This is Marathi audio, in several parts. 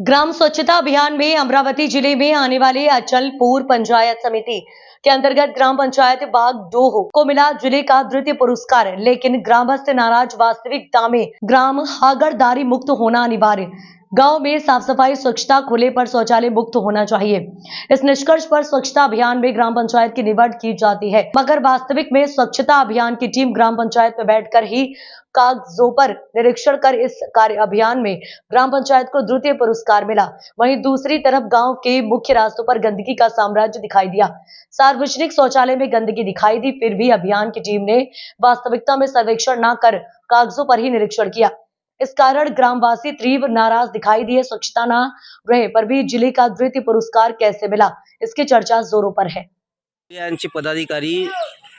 ग्राम स्वच्छता अभियान में अमरावती ज़िले में आने वाले अचलपुर पंचायत समिति के अंतर्गत ग्राम पंचायत बाग डोह को मिला ज़िले का द्वितीय पुरस्कार, लेकिन ग्रामस्थ नाराज़ वास्तविकता में ग्राम हागड़दारी मुक्त होना अनिवार्य। गाँव में साफ़ सफ़ाई स्वच्छता खुले पर शौचालय मुक्त होना चाहिए। इस निष्कर्ष पर स्वच्छता अभियान में ग्राम पंचायत की निवड की जाती है। मगर वास्तविक में स्वच्छता अभियान की टीम ग्राम पंचायत में बैठकर ही कागजों पर निरीक्षण कर इस कार्य अभियान में ग्राम पंचायत को द्वितीय पुरस्कार मिला। वहीं दूसरी तरफ़ गाँव के मुख्य रास्तों पर गंदगी का साम्राज्य दिखाई दिया। सार्वजनिक शौचालय में गंदगी दिखाई दी, फिर भी अभियान की टीम ने वास्तविकता में सर्वेक्षण न कर कागजों पर ही निरीक्षण किया। इस कारण ग्रामवासी तीव्र नाराज दिखाई दिए स्वच्छता न रहे पर भी जिले का द्वितीय पुरस्कार कैसे मिला इसकी चर्चा जोरों पर है। यांचे पदाधिकारी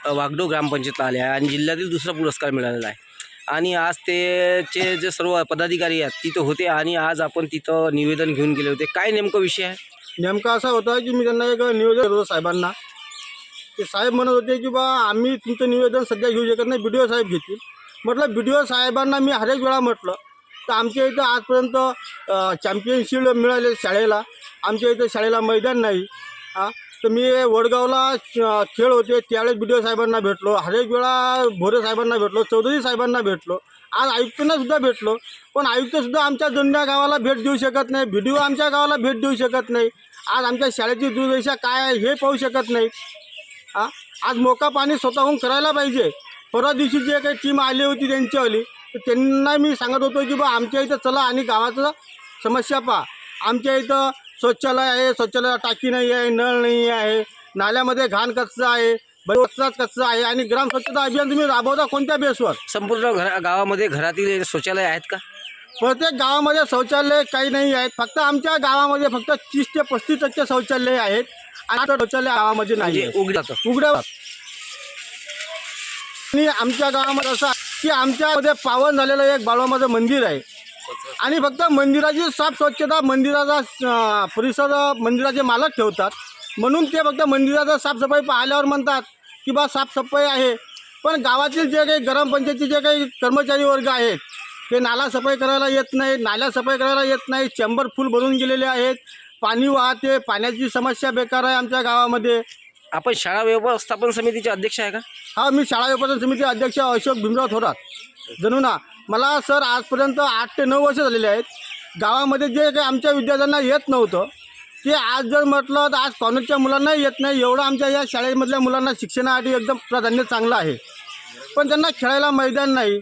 वागडो ग्रामपंचायतला आले आहे आणि जिल्ह्यातील दुसरा पुरस्कार मिळालेला आहे. आणि आज तेचे जे सर्व पदाधिकारी आहेत तिथं होते आणि आज आपण तिथं निवेदन घेऊन गेले होते. काय नेमकं विषय आहे? नेमका असा होता की मी त्यांना एक निवेदन करतो साहेबांना. ते साहेब म्हणत होते की बा आम्ही तुमचं निवेदन सध्या घेऊ शकत नाही बी डी ओ साहेब घेतील. म्हटलं बी डी ओ साहेबांना मी हरेक वेळा म्हटलं तर आमच्या इथं आजपर्यंत चॅम्पियनशिप मिळाले शाळेला. आमच्या इथं शाळेला मैदान नाही. हां तर मी वडगावला खेळ होते त्यावेळेस बी डी ओ साहेबांना भेटलो. हरेक वेळा भोरे साहेबांना भेटलो चौधरी साहेबांना भेटलो. आज आयुक्तांनासुद्धा भेटलो. पण आयुक्तसुद्धा आमच्या जुन्या गावाला भेट देऊ शकत नाही. बी डी ओ आमच्या गावाला भेट देऊ शकत नाही. आज आमच्या शाळेची दुर्दशा काय आहे हे पाहू शकत नाही. आ आज मोका पाणी स्वतःहून करायला पाहिजे. परवा दिवशी जे काही टीम आली होती त्यांच्यावाली तर त्यांना मी सांगत होतो की बा आमच्या इथं चला आणि गावाचं समस्या पहा. आमच्या इथं शौचालय आहे शौचालयाला टाकी नाही आहे नळ नाही आहे नाल्यामध्ये घाण कचरा आहे बरोबरचाच कचरा आहे आणि ग्राम स्वच्छता अभियान तुम्ही राबवता कोणत्या बेसवर संपूर्ण घरा गावामध्ये घरातील शौचालय आहेत का? प्रत्येक गावामध्ये शौचालय काही नाही आहेत. फक्त आमच्या गावामध्ये फक्त तीस ते पस्तीस टक्के शौचालय आहेत. आणि आता शौचालय गावामध्ये नाही म्हणजे आहे. उघड जातं उघड्या आणि आमच्या गावामध्ये असं की आमच्यामध्ये पावन झालेलं एक बाळवामाचं मंदिर आहे. आणि फक्त मंदिराची साफ स्वच्छता मंदिराचा परिसर मंदिराचे मालक ठेवतात. म्हणून ते फक्त मंदिराचा साफसफाई पाहिल्यावर म्हणतात की बा साफसफाई आहे. पण गावातील जे काही ग्रामपंचायतीचे जे काही कर्मचारी वर्ग आहेत ते नाला सफाई करायला येत नाही नाल्या सफाई करायला येत नाही चेंबर फुल भरून गेलेले आहेत. पाणी वाहते पाण्याची समस्या बेकार आहे आमच्या गावामध्ये. आपण शाळा व्यवस्थापन समितीचे अध्यक्ष आहे का? हा मी शाळा व्यवस्थापन समिती अध्यक्ष अशोक भीमराव थोरात. जणू ना मला सर आजपर्यंत आठ ते नऊ वर्ष झालेले आहेत. गावामध्ये जे काही आमच्या विद्यार्थ्यांना येत नव्हतं ते आज जर म्हटलं तर आज कॉलेजच्या मुलांना येत नाही. एवढं आमच्या या शाळेमधल्या मुलांना शिक्षणासाठी एकदम प्राधान्य चांगलं आहे. पण त्यांना खेळायला मैदान नाही.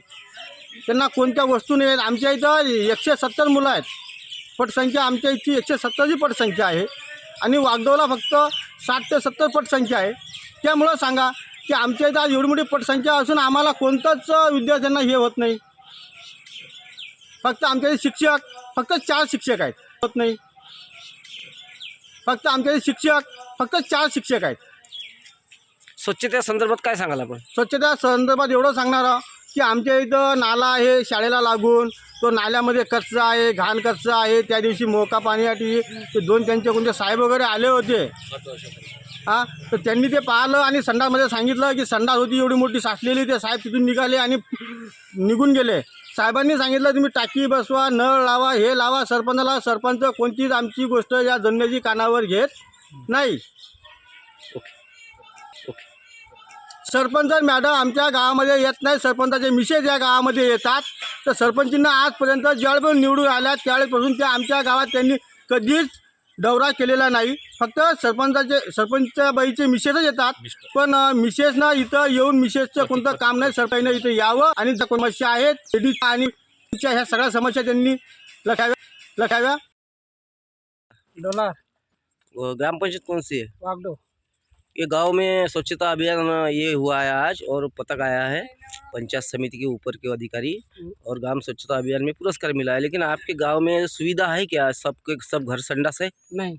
त्यांना कोणत्या वस्तू नाही आहेत? आमच्या इथं एकशे सत्तर मुलं आहेत. पटसंख्या आमच्या इथची एकशे सत्तरची पटसंख्या आहे. आणि वागदोला फक्त साठ ते सत्तर पटसंख्या आहे. त्यामुळं सांगा की आमच्या इथं आज एवढी मोठी पटसंख्या असून आम्हाला कोणतंच विद्यार्थ्यांना हे होत नाही. फक्त आमच्या इथे शिक्षक फक्त चार शिक्षक आहेत. होत नाही. फक्त आमच्या इथे शिक्षक फक्त चार शिक्षक आहेत. स्वच्छते संदर्भात काय सांगाल आपण? स्वच्छता संदर्भात एवढं सांगणार की आमच्या इथं नाला आहे शाळेला लागून तो नाल्यामध्ये कचरा आहे घाण कचरा आहे. त्या दिवशी मोका पाण्यासाठी ते दोन त्यांचे कोणते साहेब वगैरे आले होते. हां? तर त्यांनी ते पाहिलं आणि संडासमध्ये सांगितलं की संडास होती एवढी मोठी साचलेली ते साहेब तिथून निघाले आणि निघून गेले. साहेबांनी सांगितलं तुम्ही टाकी बसवा नळ लावा हे लावा सरपंचाला सरपंच कोणतीच आमची गोष्ट या जन्मेची कानावर घेत नाही. सरपंच मॅडम आमच्या गावामध्ये येत नाही. सरपंचाचे मिसेस या गावामध्ये येतात. तर सरपंचींना आजपर्यंत ज्यावेळेस निवडून आल्या त्यावेळेपासून त्या आमच्या गावात त्यांनी कधीच दौरा केलेला नाही. फक्त सरपंचाचे सरपंच बाईचे मिसेसच येतात. पण मिसेसनं इथं येऊन मिसेसचं कोणतं काम नाही. सरपंचनं इथं यावं आणि ज्या समस्या आहेत. आणि ह्या सगळ्या समस्या त्यांनी डोला. अ, ग्रामपंचायत कौन सी है वागडो. ये गाँव में स्वच्छता अभियान ये हुआ है आज और पतक आया है। पंचायत समिति के ऊपर के अधिकारी और ग्राम स्वच्छता अभियान में पुरस्कार मिला है। लेकिन आपके गाँव में सुविधा है क्या? सबके सब घर संडास है? नहीं।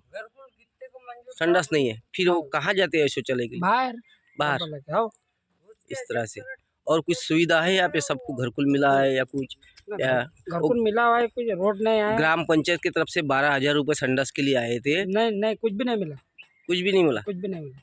संडास नहीं है। फिर वो कहाँ जाते हैं शौचालय के लिए? बाहर। बाहर। इस तरह से। और कुछ सुविधा है यहाँ पे सबको घरकुल मिला है या कुछ? या घर को मिला हुआ है कुछ रोड नहीं आया। ग्राम पंचायत की तरफ़ से बारह हज़ार रुपये संडास के लिए आए थे। नहीं नहीं कुछ भी नहीं मिला। कुछ भी नहीं मिला। कुछ भी नहीं मिला।